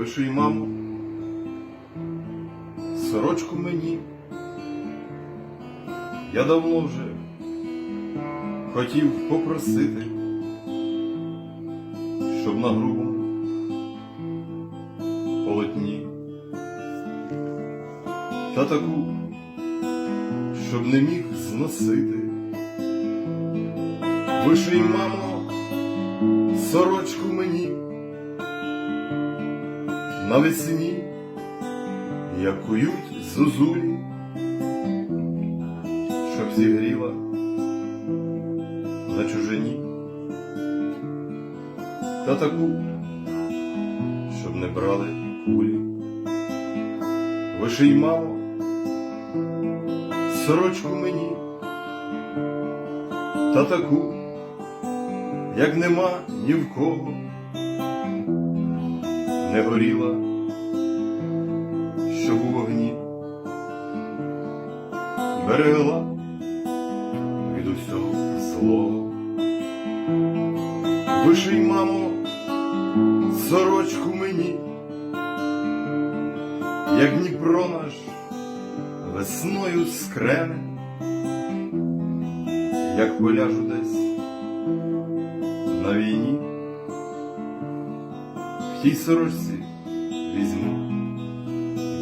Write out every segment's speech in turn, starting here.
виший, мамо, сорочку мені. Я давно вже хотів попросити, щоб на грубому полотні та таку, щоб не міг зносити. Виший, мамо, сорочку мені навесні, як кують зозулі, щоб зігріла на чужині, та таку, щоб не брали кулі. Виший, мамо, сорочку мені, та таку, як нема ні в кого, не горіла, щоб у вогні берегла від усього злого. Виший, мамо, сорочку мені, як Дніпро наш весною скрене, як поляжу десь на війні, тій сорочці візьму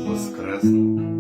воскресну.